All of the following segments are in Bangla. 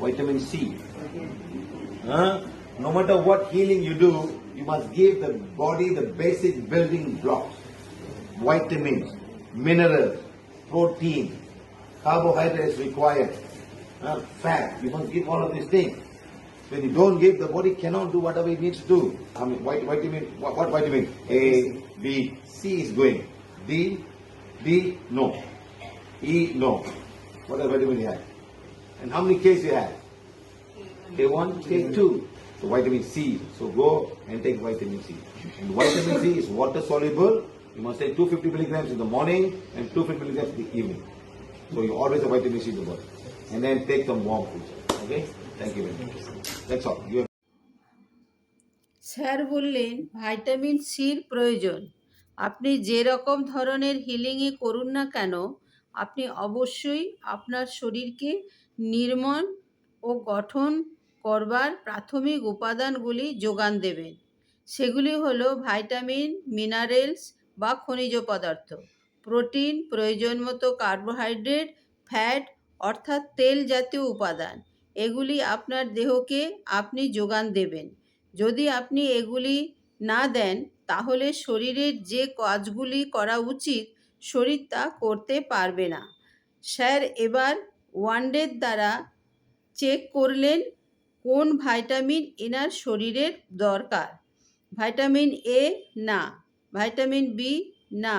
vitamin C. Huh? No matter what healing you do, you must give the body the basic building blocks. Vitamins, minerals, protein, carbohydrates required, uh, fat. You must give all of these things. When you don't give, the body cannot do whatever it needs to do. I mean, vit- vitamin, what, what vitamin? A, B, C is going. D, D, no. E, no. What other vitamin you have? And how many Ks you have? K1, K2. So vitamin C. So go and take vitamin C. And vitamin C is water soluble. You must take 250 milligrams in the morning and 250 milligrams in the evening. So you always have vitamin C in the body. And then take some warm food. Okay? Thank you very much. That's all. You have sir বললেন ভাইটামিন সির প্রয়োজন আপনি যে রকম ধরনের হিলিংই করুন না কেন আপনি অবশ্যই আপনার শরীরকে নির্মল ও গঠন করবার প্রাথমিক উপাদানগুলি যোগান দেবেন। সেগুলি হলো ভাইটামিন, মিনারেলস বা খনিজ পদার্থ, প্রোটিন প্রয়োজন মতো কার্বোহাইড্রেট, ফ্যাট, অর্থাৎ তেল জাতীয় উপাদান। এগুলি আপনার দেহকে আপনি যোগান দেবেন। যদি আপনি এগুলি না দেন, তাহলে শরীরের যে কাজগুলি করা উচিত, শরীর তা করতে পারবে না। স্যার, এবার ওয়ানডের দ্বারা চেক করলেন কোন ভাইটামিন এনার শরীরের দরকার। ভাইটামিন এ না, ভাইটামিন বি না,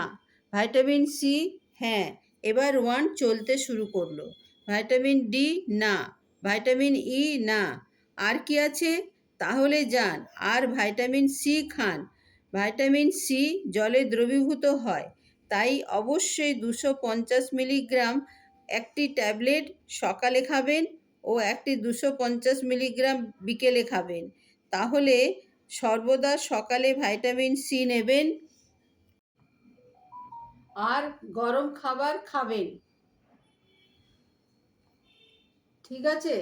ভাইটামিন সি হ্যাঁ এবার ওয়ান চলতে শুরু করল। ভাইটামিন ডি না, ভাইটামিন ই না, আর কি আছে? তাহলে যান, আর ভাইটামিন সি খান। ভাইটামিন সি জলে দ্রবীভূত হয়, তাই অবশ্যই দুশো পঞ্চাশ মিলিগ্রাম একটি ট্যাবলেট সকালে খাবেন ও একটি দুশো পঞ্চাশ মিলিগ্রাম বিকেলে খাবেন। তাহলে সর্বদা সকালে ভাইটামিন সি নেবেন। আর গরম খাবার খাবেন। ঠিক আছে?